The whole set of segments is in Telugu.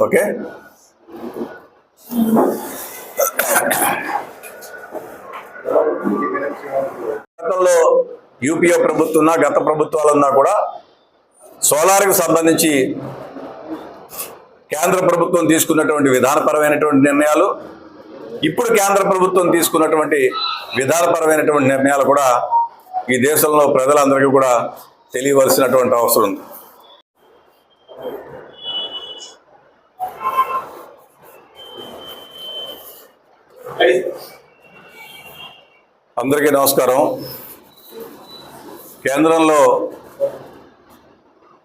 ఓకే. గతంలో యూపీఏ ప్రభుత్వం ఉన్నా గత ప్రభుత్వాలు ఉన్నా కూడా సోలార్కు సంబంధించి కేంద్ర ప్రభుత్వం తీసుకున్నటువంటి విధానపరమైనటువంటి నిర్ణయాలు ఇప్పుడు కేంద్ర ప్రభుత్వం తీసుకున్నటువంటి విధానపరమైనటువంటి నిర్ణయాలు కూడా ఈ దేశంలో ప్రజలందరికీ కూడా తెలియవలసినటువంటి అవసరం ఉంది. అందరికీ నమస్కారం. కేంద్రంలో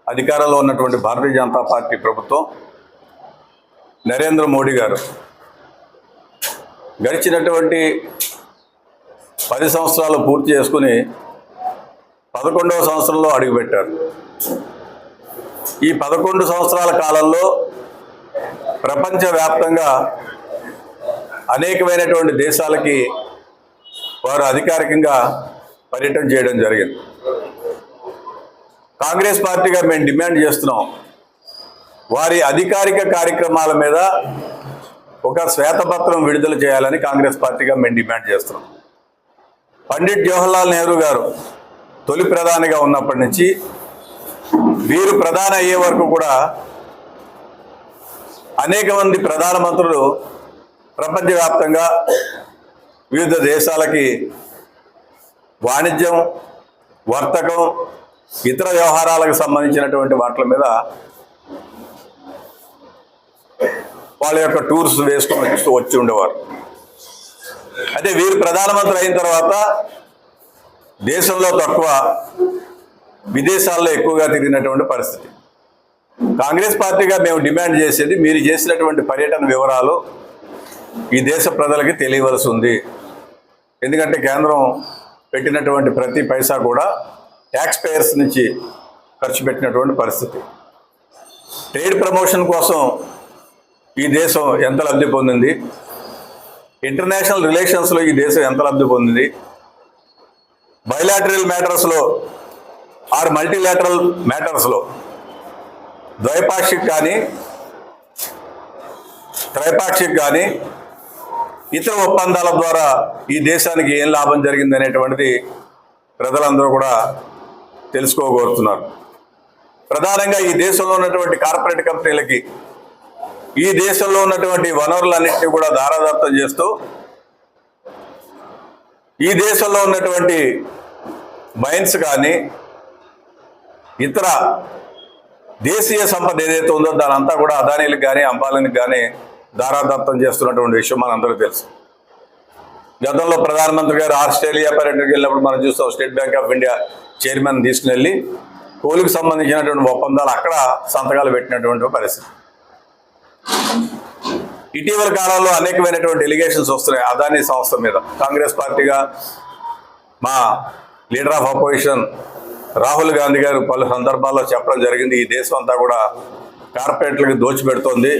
అధికారంలో ఉన్నటువంటి భారతీయ జనతా పార్టీ ప్రభుత్వం నరేంద్ర మోడీ గారు గడిచినటువంటి పది సంవత్సరాలు పూర్తి చేసుకుని పదకొండవ సంవత్సరంలో అడుగుపెట్టారు. ఈ పదకొండు సంవత్సరాల కాలంలో ప్రపంచవ్యాప్తంగా అనేకమైనటువంటి దేశాలకి వారు అధికారికంగా పర్యటన చేయడం జరిగింది. కాంగ్రెస్ పార్టీగా మేము డిమాండ్ చేస్తున్నాం. వారి అధికారిక కార్యక్రమాల మీద ఒక శ్వేతపత్రం విడుదల చేయాలని కాంగ్రెస్ పార్టీగా మేము డిమాండ్ చేస్తున్నాం. పండిట్ జవహర్లాల్ నెహ్రూ గారు తొలి ప్రధానిగా ఉన్నప్పటి నుంచి వీరు ప్రధాని అయ్యే వరకు కూడా అనేక మంది ప్రధానమంత్రులు ప్రపంచవ్యాప్తంగా వివిధ దేశాలకి వాణిజ్యం వర్తకం ఇతర వ్యవహారాలకు సంబంధించినటువంటి వాటి మీద వాళ్ళ యొక్క టూర్స్ వేసుకొని వస్తూ వచ్చి ఉండేవారు. అయితే వీరు ప్రధానమంత్రి అయిన తర్వాత దేశంలో తక్కువ విదేశాల్లో ఎక్కువగా తిరిగినటువంటి పరిస్థితి. కాంగ్రెస్ పార్టీగా మేము డిమాండ్ చేసేది మీరు చేసినటువంటి పర్యటన వివరాలు ఈ దేశ ప్రజలకి తెలియవలసి ఉంది. ఎందుకంటే కేంద్రం పెట్టినటువంటి ప్రతి పైసా కూడా ట్యాక్స్ పేయర్స్ నుంచి ఖర్చు పెట్టినటువంటి పరిస్థితి. ట్రేడ్ ప్రమోషన్ కోసం ఈ దేశం ఎంత లబ్ధి పొందింది? ఇంటర్నేషనల్ రిలేషన్స్లో ఈ దేశం ఎంత లబ్ధి పొందింది? బయలాటరల్ మ్యాటర్స్లో ఆర్ మల్టీలాటరల్ మ్యాటర్స్లో ద్వైపాక్షిక్ కానీ త్రైపాక్షిక్ కానీ ఇతర ఒప్పందాల ద్వారా ఈ దేశానికి ఏం లాభం జరిగింది అనేటువంటిది ప్రజలందరూ కూడా తెలుసుకోగోరుతున్నారు. ప్రధానంగా ఈ దేశంలో ఉన్నటువంటి కార్పొరేట్ కంపెనీలకి ఈ దేశంలో ఉన్నటువంటి వనరులన్నింటినీ కూడా దారాదత్తం చేస్తూ ఈ దేశంలో ఉన్నటువంటి మైన్స్ కానీ ఇతర దేశీయ సంపద ఏదైతే ఉందో దాని అంతా కూడా అదానీలకు కానీ అంబానీలకు కానీ దారాదత్తం చేస్తున్నటువంటి విషయం మనందరూ తెలుసు. గతంలో ప్రధానమంత్రి గారు ఆస్ట్రేలియా పర్యటనకు వెళ్ళినప్పుడు మనం చూస్తాం State Bank of India chairman తీసుకుని వెళ్ళి కోలుకు సంబంధించినటువంటి ఒప్పందాలు అక్కడ సంతకాలు పెట్టినటువంటి పరిస్థితి. ఇటీవల కాలంలో అనేకమైనటువంటి ఎలిగేషన్స్ వస్తున్నాయి. అదానీ సంస్థ మీద. కాంగ్రెస్ పార్టీగా మా leader of opposition Rahul Gandhi గారు పలు సందర్భాల్లో చెప్పడం జరిగింది. ఈ దేశం అంతా కూడా కార్పొరేట్లకు దోచిపెడుతోంది.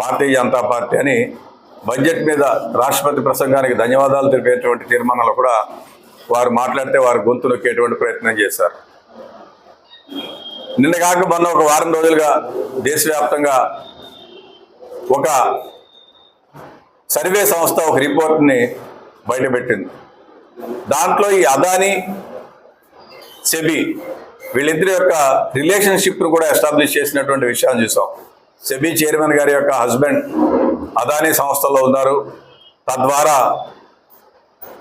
భారతీయ జనతా పార్టీ అని బడ్జెట్ మీద రాష్ట్రపతి ప్రసంగానికి ధన్యవాదాలు తెలిపేటువంటి తీర్మానాలు కూడా వారు మాట్లాడితే వారు గొంతు నొక్కేటువంటి ప్రయత్నం చేశారు. నిన్న కాక మొన్న ఒక వారం రోజులుగా దేశవ్యాప్తంగా ఒక సర్వే సంస్థ ఒక రిపోర్ట్ని బయటపెట్టింది. దాంట్లో ఈ అదానీ సెబీ వీళ్ళిద్దరి యొక్క రిలేషన్షిప్ను కూడా ఎస్టాబ్లిష్ చేసినటువంటి విషయాన్ని చూసాం. సెబీ చైర్మన్ గారి యొక్క హస్బెండ్ అదానీ సంస్థలో ఉన్నారు. తద్వారా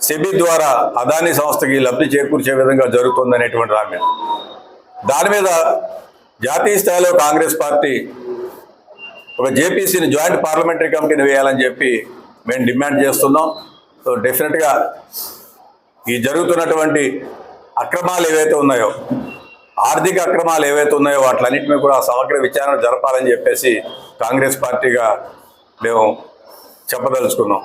సెబీ ద్వారా అదానీ సంస్థకి లబ్ధి చేకూర్చే విధంగా జరుగుతుంది అనేటువంటి దాని మీద దాని మీద జాతీయ స్థాయిలో కాంగ్రెస్ పార్టీ ఒక జేపీసీని జాయింట్ పార్లమెంటరీ కమిటీని వేయాలని చెప్పి మేము డిమాండ్ చేస్తున్నాం. సో డెఫినెట్గా ఈ జరుగుతున్నటువంటి అక్రమాలు ఏవైతే ఉన్నాయో ఆర్థిక అక్రమాలు ఏవైతే ఉన్నాయో వాటిలన్నింటినీ కూడా సమగ్ర విచారణ జరపాలని చెప్పేసి కాంగ్రెస్ పార్టీగా మేము చెప్పదలుచుకున్నాం.